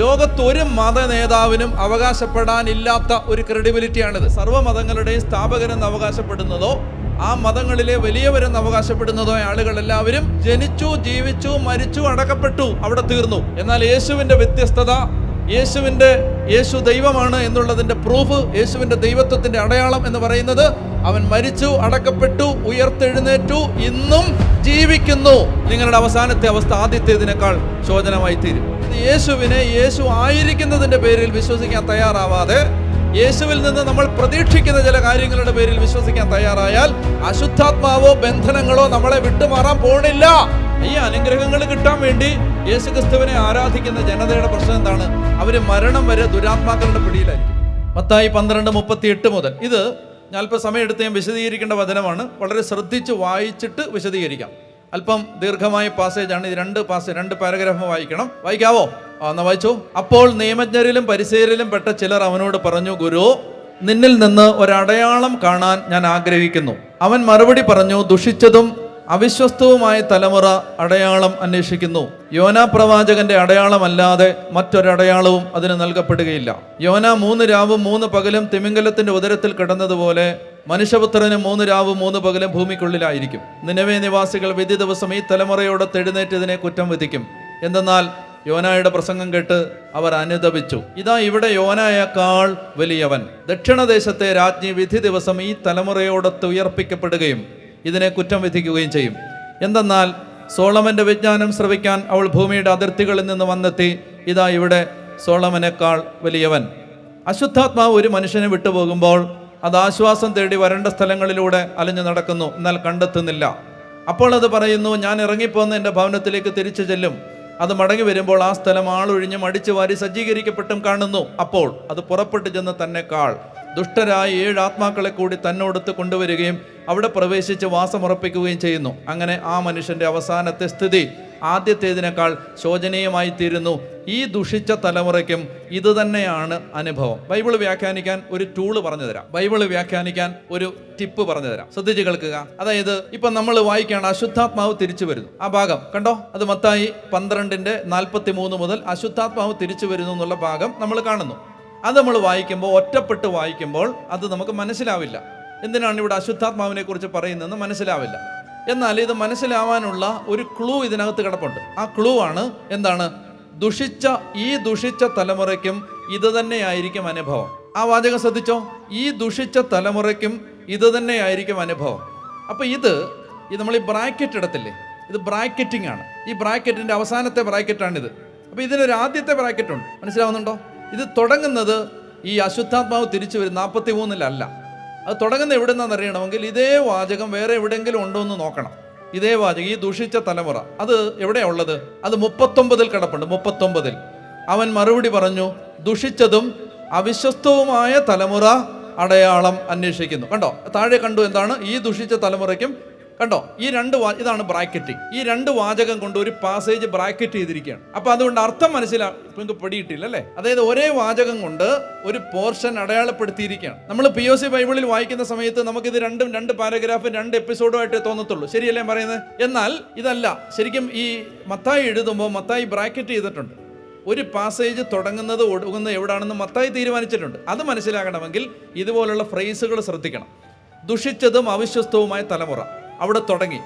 ലോകത്ത് ഒരു മത നേതാവിനും അവകാശപ്പെടാനില്ലാത്ത ഒരു ക്രെഡിബിലിറ്റിയാണിത് സർവ മതങ്ങളുടെയും സ്ഥാപകരെന്ന് അവകാശപ്പെടുന്നതോ ആ മതങ്ങളിലെ വലിയവരെന്ന് അവകാശപ്പെടുന്നതോ ആളുകൾ എല്ലാവരും ജനിച്ചു ജീവിച്ചു മരിച്ചു അടക്കപ്പെട്ടു അവിടെ തീർന്നു. എന്നാൽ യേശുവിന്റെ വ്യത്യസ്തത യേശുവിന്റെ യേശു ദൈവമാണ് എന്നുള്ളതിന്റെ പ്രൂഫ് യേശുവിന്റെ ദൈവത്വത്തിന്റെ അടയാളം എന്ന് പറയുന്നത് അവൻ മരിച്ചു അടക്കപ്പെട്ടു ഉയർത്തെഴുന്നേറ്റു ഇന്നും ജീവിക്കുന്നു. നിങ്ങളുടെ അവസാനത്തെ അവസ്ഥ ആദ്യത്തേതിനേക്കാൾ ശോചനമായി തീരും യേശുവിനെ യേശു ആയിരിക്കുന്നതിന്റെ പേരിൽ വിശ്വസിക്കാൻ തയ്യാറാവാതെ യേശുവിൽ നിന്ന് നമ്മൾ പ്രതീക്ഷിക്കുന്ന ചില കാര്യങ്ങളുടെ പേരിൽ വിശ്വസിക്കാൻ തയ്യാറായാൽ അശുദ്ധാത്മാവോ ബന്ധനങ്ങളോ നമ്മളെ വിട്ടുമാറാൻ പോണില്ല. ഈ അനുഗ്രഹങ്ങൾ കിട്ടാൻ വേണ്ടി യേശു ക്രിസ്തുവിനെ ആരാധിക്കുന്ന ജനതയുടെ പ്രശ്നം എന്താണ്? അവർ മരണം വരെ ദുരാത്മാക്കളുടെ പിടിയിലായിരിക്കും. പത്തായി പന്ത്രണ്ട് മുപ്പത്തി എട്ട് മുതൽ. ഇത് ഞാൻ അല്പം സമയം എടുത്ത് ഞാൻ വിശദീകരിക്കേണ്ട വചനമാണ്. വളരെ ശ്രദ്ധിച്ച് വായിച്ചിട്ട് വിശദീകരിക്കാം. അല്പം ദീർഘമായ പാസേജാണ് ഇത് രണ്ട് പാസ് രണ്ട് പാരഗ്രാഫ് വായിക്കണം. വായിക്കാവോ? എന്നാ വായിച്ചു. അപ്പോൾ നിയമജ്ഞരിലും പരിസേരിലും പെട്ട ചിലർ അവനോട് പറഞ്ഞു ഗുരു നിന്നിൽ നിന്ന് ഒരടയാളം കാണാൻ ഞാൻ ആഗ്രഹിക്കുന്നു. അവൻ മറുപടി പറഞ്ഞു ദുഷിച്ചതും അവിശ്വസ്തവുമായ തലമുറ അടയാളം അന്വേഷിക്കുന്നു. യോന പ്രവാചകന്റെ അടയാളമല്ലാതെ മറ്റൊരടയാളവും അതിന് നൽകപ്പെടുകയില്ല. യോന മൂന്ന് രാവും മൂന്ന് പകലും തിമിംഗലത്തിന്റെ ഉദരത്തിൽ കിടന്നതുപോലെ മനുഷ്യപുത്രന് മൂന്ന് രാവും മൂന്ന് പകലും ഭൂമിക്കുള്ളിലായിരിക്കും. നിലവേ നിവാസികൾ വിധി ദിവസം ഈ തലമുറയോടെ തെഴുന്നേറ്റതിനെ കുറ്റം വിധിക്കും. എന്തെന്നാൽ യോനായുടെ പ്രസംഗം കേട്ട് അവർ അനുദപിച്ചു. ഇതാ ഇവിടെ യോനായേക്കാൾ വലിയവൻ. ദക്ഷിണദേശത്തെ രാജ്ഞി വിധി ദിവസം ഈ തലമുറയോടൊത്ത് ഉയർപ്പിക്കപ്പെടുകയും ഇതിനെ കുറ്റം വിധിക്കുകയും ചെയ്യും. എന്തെന്നാൽ സോളമന്റെ വിജ്ഞാനം ശ്രവിക്കാൻ അവൾ ഭൂമിയുടെ അതിർത്തികളിൽ നിന്ന് വന്നെത്തി. ഇതാ ഇവിടെ സോളമനേക്കാൾ വലിയവൻ. അശുദ്ധാത്മാവ് ഒരു മനുഷ്യനെ വിട്ടുപോകുമ്പോൾ അത് ആശ്വാസം തേടി വരണ്ട സ്ഥലങ്ങളിലൂടെ അലഞ്ഞു നടക്കുന്നു. എന്നാൽ കണ്ടെത്തുന്നില്ല. അപ്പോൾ അത് പറയുന്നു ഞാൻ ഇറങ്ങിപ്പോന്ന് എന്റെ ഭവനത്തിലേക്ക് തിരിച്ചു ചെല്ലും. അത് മടങ്ങി വരുമ്പോൾ ആ സ്ഥലം ആളൊഴിഞ്ഞും അടിച്ചു വാരി സജ്ജീകരിക്കപ്പെട്ടും കാണുന്നു. അപ്പോൾ അത് പുറപ്പെട്ടു ചെന്ന് തന്നെക്കാൾ ദുഷ്ടരായ ഏഴ് ആത്മാക്കളെ കൂടി തന്നോടത്ത് കൊണ്ടുവരികയും അവിടെ പ്രവേശിച്ച് വാസമുറപ്പിക്കുകയും ചെയ്യുന്നു. അങ്ങനെ ആ മനുഷ്യന്റെ അവസാനത്തെ സ്ഥിതി ആദ്യത്തേതിനേക്കാൾ ശോചനീയമായി തീരുന്നു. ഈ ദുഷിച്ച തലമുറയ്ക്കും ഇത് തന്നെയാണ് അനുഭവം. ബൈബിൾ വ്യാഖ്യാനിക്കാൻ ഒരു ടൂൾ പറഞ്ഞു തരാം. ബൈബിൾ വ്യാഖ്യാനിക്കാൻ ഒരു ടിപ്പ് പറഞ്ഞു തരാം. ശ്രദ്ധിച്ച് കേൾക്കുക. അതായത് ഇപ്പൊ നമ്മൾ വായിക്കുകയാണ് അശുദ്ധാത്മാവ് തിരിച്ചു വരുന്നു. ആ ഭാഗം കണ്ടോ? അത് മത്തായി പന്ത്രണ്ടിന്റെ നാൽപ്പത്തി മൂന്ന് മുതൽ അശുദ്ധാത്മാവ് തിരിച്ചു വരുന്നു എന്നുള്ള ഭാഗം നമ്മൾ കാണുന്നു. അത് നമ്മൾ വായിക്കുമ്പോൾ ഒറ്റപ്പെട്ട് വായിക്കുമ്പോൾ അത് നമുക്ക് മനസ്സിലാവില്ല. എന്തിനാണ് ഇവിടെ അശുദ്ധാത്മാവിനെ കുറിച്ച് പറയുന്നതെന്ന് മനസ്സിലാവില്ല. എന്നാൽ ഇത് മനസ്സിലാവാനുള്ള ഒരു ക്ലൂ ഇതിനകത്ത് കിടപ്പുണ്ട്. ആ ക്ലൂ ആണ് എന്താണ്? ദുഷിച്ച ഈ ദുഷിച്ച തലമുറയ്ക്കും ഇത് തന്നെയായിരിക്കും അനുഭവം. ആ വാചകം ശ്രദ്ധിച്ചോ? ഈ ദുഷിച്ച തലമുറയ്ക്കും ഇത് തന്നെയായിരിക്കും അനുഭവം. അപ്പൊ ഇത് ഇത് നമ്മൾ ഈ ബ്രാക്കറ്റ് ഇടത്തില്ലേ? ഇത് ബ്രാക്കറ്റിംഗ് ആണ്. ഈ ബ്രാക്കറ്റിന്റെ അവസാനത്തെ ബ്രാക്കറ്റാണിത്. അപ്പൊ ഇതിനൊരു ആദ്യത്തെ ബ്രാക്കറ്റ് ഉണ്ട് മനസ്സിലാവുന്നുണ്ടോ? ഇത് തുടങ്ങുന്നത് ഈ അശുദ്ധാത്മാവ് തിരിച്ചു വരും നാൽപ്പത്തി മൂന്നിലല്ല അത് തുടങ്ങുന്ന എവിടെ നിന്നാണെന്ന് അറിയണമെങ്കിൽ ഇതേ വാചകം വേറെ എവിടെയെങ്കിലും ഉണ്ടോ എന്ന് നോക്കണം. ഇതേ വാചകം ഈ ദുഷിച്ച തലമുറ. അത് എവിടെയാ ഉള്ളത്? അത് മുപ്പത്തൊമ്പതിൽ കിടപ്പുണ്ട് മുപ്പത്തൊമ്പതിൽ. അവൻ മറുപടി പറഞ്ഞു ദുഷിച്ചതും അവിശ്വസ്തവുമായ തലമുറ അടയാളം അന്വേഷിക്കുന്നു. കണ്ടോ? താഴെ കണ്ടു എന്താണ്? ഈ ദുഷിച്ച തലമുറയ്ക്കും കണ്ടോ? ഈ രണ്ട് ഇതാണ് ബ്രാക്കറ്റിംഗ് ഈ രണ്ട് വാചകം കൊണ്ട് ഒരു പാസേജ് ബ്രാക്കറ്റ് ചെയ്തിരിക്കുകയാണ്. അപ്പൊ അതുകൊണ്ട് അർത്ഥം മനസ്സിലാ നിങ്ങൾക്ക് പിടിയിട്ടില്ല അല്ലേ അതായത് ഒരേ വാചകം കൊണ്ട് ഒരു പോർഷൻ അടയാളപ്പെടുത്തിയിരിക്കുകയാണ്. നമ്മൾ പി ഒ സി ബൈബിളിൽ വായിക്കുന്ന സമയത്ത് നമുക്കിത് രണ്ടും രണ്ട് പാരഗ്രാഫും രണ്ട് എപ്പിസോഡുമായിട്ട് തോന്നത്തുള്ളൂ. ശരിയല്ലേ പറയുന്നത്? എന്നാൽ ഇതല്ല. ശരിക്കും ഈ മത്തായി എഴുതുമ്പോൾ മത്തായി ബ്രാക്കറ്റ് ചെയ്തിട്ടുണ്ട്. ഒരു പാസേജ് തുടങ്ങുന്നത് ഒടുങ്ങുന്നത് എവിടാണെന്ന് മത്തായി തീരുമാനിച്ചിട്ടുണ്ട്. അത് മനസ്സിലാകണമെങ്കിൽ ഇതുപോലുള്ള ഫ്രേസുകൾ ശ്രദ്ധിക്കണം. ദുഷിച്ചതും അവിശ്വസ്തവുമായ തലമുറ. അവിടെ തുടങ്ങി.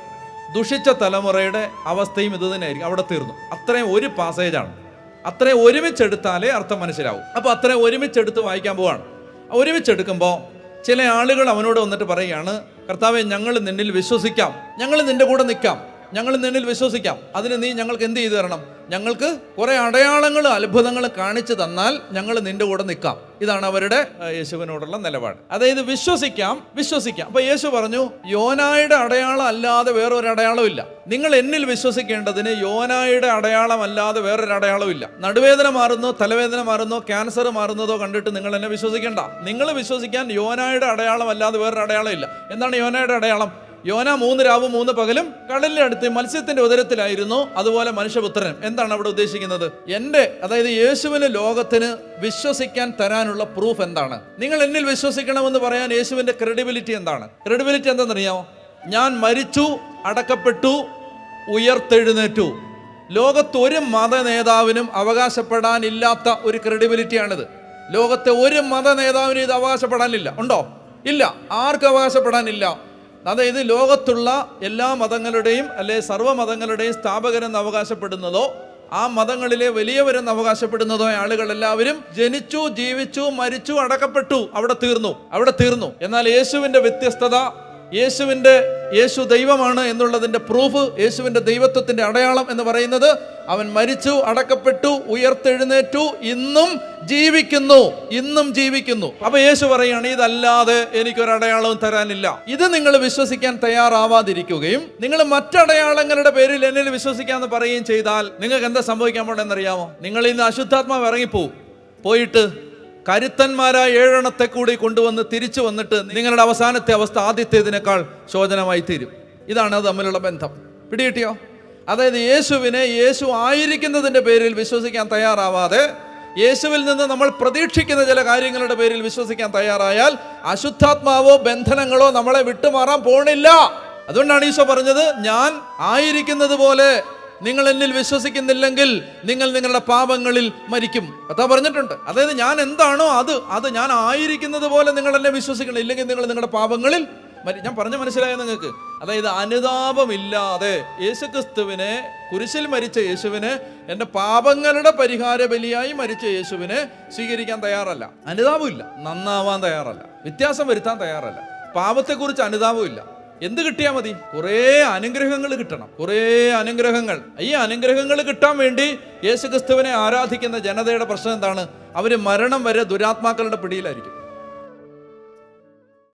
ദുഷിച്ച തലമുറയുടെ അവസ്ഥയും ഇത് തന്നെയായിരിക്കും. അവിടെ തീർന്നു. അത്രയും ഒരു പാസേജാണ് അത്രയും ഒരുമിച്ചെടുത്താലേ അർത്ഥം മനസ്സിലാവും. അപ്പോൾ അത്രയും ഒരുമിച്ചെടുത്ത് വായിക്കാൻ പോവാണ്. ഒരുമിച്ചെടുക്കുമ്പോൾ ചില ആളുകൾ അവനോട് വന്നിട്ട് പറയുകയാണ് കർത്താവെ ഞങ്ങൾ നിന്നിൽ വിശ്വസിക്കാം. ഞങ്ങൾ നിന്റെ കൂടെ നിൽക്കാം. ഞങ്ങൾ നിന്നിൽ വിശ്വസിക്കാം. അതിന് നീ ഞങ്ങൾക്ക് എന്ത് ചെയ്തു തരണം? ഞങ്ങൾക്ക് കുറെ അടയാളങ്ങൾ അത്ഭുതങ്ങൾ കാണിച്ചു തന്നാൽ ഞങ്ങൾ നിന്റെ കൂടെ നിൽക്കാം. ഇതാണ് അവരുടെ യേശുവിനോടുള്ള നിലപാട്. അതായത് വിശ്വസിക്കാം വിശ്വസിക്കാം. അപ്പൊ യേശു പറഞ്ഞു യോനായുടെ അടയാളം അല്ലാതെ വേറൊരു അടയാളം ഇല്ല നിങ്ങൾ എന്നിൽ വിശ്വസിക്കേണ്ടതിന് യോനായുടെ അടയാളം അല്ലാതെ വേറൊരു അടയാളം ഇല്ല നടുവേദന മാറുന്നോ തലവേദന മാറുന്നോ ക്യാൻസർ മാറുന്നതോ കണ്ടിട്ട് നിങ്ങൾ എന്നെ വിശ്വസിക്കേണ്ട. നിങ്ങൾ വിശ്വസിക്കാൻ യോനായുടെ അടയാളം അല്ലാതെ വേറൊരു അടയാളം ഇല്ല എന്താണ് യോനായുടെ അടയാളം? യോന മൂന്ന് രാവും മൂന്ന് പകലും കടലിന്റെ അടുത്ത് മത്സ്യത്തിന്റെ ഉദരത്തിലായിരുന്നു അതുപോലെ മനുഷ്യപുത്രൻ. എന്താണ് അവിടെ ഉദ്ദേശിക്കുന്നത്? എന്റെ അതായത് യേശുവിന് ലോകത്തിന് വിശ്വസിക്കാൻ തരാനുള്ള പ്രൂഫ് എന്താണ്? നിങ്ങൾ എന്നിൽ വിശ്വസിക്കണമെന്ന് പറയാൻ യേശുവിന്റെ ക്രെഡിബിലിറ്റി എന്താണ്? ക്രെഡിബിലിറ്റി എന്താണെന്നറിയാമോ? ഞാൻ മരിച്ചു അടക്കപ്പെട്ടു ഉയർത്തെഴുന്നേറ്റു. ലോകത്ത് ഒരു മത നേതാവിനും അവകാശപ്പെടാനില്ലാത്ത ഒരു ക്രെഡിബിലിറ്റിയാണിത് ലോകത്തെ ഒരു മത നേതാവിനും ഇത് അവകാശപ്പെടാനില്ല. ഉണ്ടോ? ഇല്ല. ആർക്കും അവകാശപ്പെടാനില്ല. അതായത് ലോകത്തുള്ള എല്ലാ മതങ്ങളുടെയും അല്ലെ സർവ മതങ്ങളുടെയും സ്ഥാപകരെന്ന് അവകാശപ്പെടുന്നതോ ആ മതങ്ങളിലെ വലിയവരെന്ന് അവകാശപ്പെടുന്നതോ ആളുകൾ എല്ലാവരും ജനിച്ചു ജീവിച്ചു മരിച്ചു അടക്കപ്പെട്ടു അവിടെ തീർന്നു അവിടെ തീർന്നു. എന്നാൽ യേശുവിന്റെ വ്യത്യസ്തത യേശുവിന്റെ യേശു ദൈവമാണ് എന്നുള്ളതിന്റെ പ്രൂഫ് യേശുവിന്റെ ദൈവത്വത്തിന്റെ അടയാളം എന്ന് പറയുന്നത് അവൻ മരിച്ചു അടക്കപ്പെട്ടു ഉയർത്തെഴുന്നേറ്റു ഇന്നും ജീവിക്കുന്നു ഇന്നും ജീവിക്കുന്നു. അപ്പൊ യേശു പറയാണ് ഇതല്ലാതെ എനിക്കൊരു അടയാളവും തരാനില്ല. ഇത് നിങ്ങൾ വിശ്വസിക്കാൻ തയ്യാറാവാതിരിക്കുകയും നിങ്ങൾ മറ്റടയാളങ്ങളുടെ പേരിൽ എന്നിൽ വിശ്വസിക്കാന്ന് പറയുകയും ചെയ്താൽ നിങ്ങൾക്ക് എന്താ സംഭവിക്കാൻ പോണെന്നറിയാമോ നിങ്ങൾ ഇന്ന് അശുദ്ധാത്മാവ് ഇറങ്ങിപ്പോവും. പോയിട്ട് കരുത്തന്മാരായ ഏഴെണ്ണത്തെ കൂടി കൊണ്ടുവന്ന് തിരിച്ചു വന്നിട്ട് നിങ്ങളുടെ അവസാനത്തെ അവസ്ഥ ആദ്യത്തേതിനേക്കാൾ ശോചനമായി തീരും. ഇതാണ് തമ്മിലുള്ള ബന്ധം. പിടികിട്ടിയോ? അതായത് യേശുവിനെ യേശു ആയിരിക്കുന്നതിന്റെ പേരിൽ വിശ്വസിക്കാൻ തയ്യാറാവാതെ യേശുവിൽ നിന്ന് നമ്മൾ പ്രതീക്ഷിക്കുന്ന ചില കാര്യങ്ങളുടെ പേരിൽ വിശ്വസിക്കാൻ തയ്യാറായാൽ അശുദ്ധാത്മാവോ ബന്ധനങ്ങളോ നമ്മളെ വിട്ടുമാറാൻ പോണില്ല. അതുകൊണ്ടാണ് ഈശോ പറഞ്ഞത് ഞാൻ ആയിരിക്കുന്നത് പോലെ നിങ്ങൾ എന്നിൽ വിശ്വസിക്കുന്നില്ലെങ്കിൽ നിങ്ങൾ നിങ്ങളുടെ പാപങ്ങളിൽ മരിക്കും. കഥാ പറഞ്ഞിട്ടുണ്ട്. അതായത് ഞാൻ എന്താണോ അത് അത് ഞാൻ ആയിരിക്കുന്നത് പോലെ നിങ്ങൾ എന്നെ വിശ്വസിക്കണം. ഇല്ലെങ്കിൽ നിങ്ങൾ നിങ്ങളുടെ പാപങ്ങളിൽ മരി ഞാൻ പറഞ്ഞ മനസ്സിലായോ നിങ്ങൾക്ക്? അതായത് അനുതാപമില്ലാതെ യേശുക്രിസ്തുവിനെ കുരിശിൽ മരിച്ച യേശുവിനെ എന്റെ പാപങ്ങളുടെ പരിഹാര ബലിയായി മരിച്ച യേശുവിനെ സ്വീകരിക്കാൻ തയ്യാറല്ല. അനുതാപമില്ല. നന്നാവാൻ തയ്യാറല്ല. വ്യത്യാസം വരുത്താൻ തയ്യാറല്ല. പാപത്തെക്കുറിച്ച് അനുതാപമില്ല. എന്ത് കിട്ടിയാൽ മതി? കുറേ അനുഗ്രഹങ്ങൾ കിട്ടണം. കുറേ അനുഗ്രഹങ്ങൾ. ഈ അനുഗ്രഹങ്ങൾ കിട്ടാൻ വേണ്ടി യേശുക്രിസ്തുവിനെ ആരാധിക്കുന്ന ജനതയുടെ പ്രശ്നം എന്താണ്? അവർ മരണം വരെ ദുരാത്മാക്കളുടെ പിടിയിലായിരിക്കും.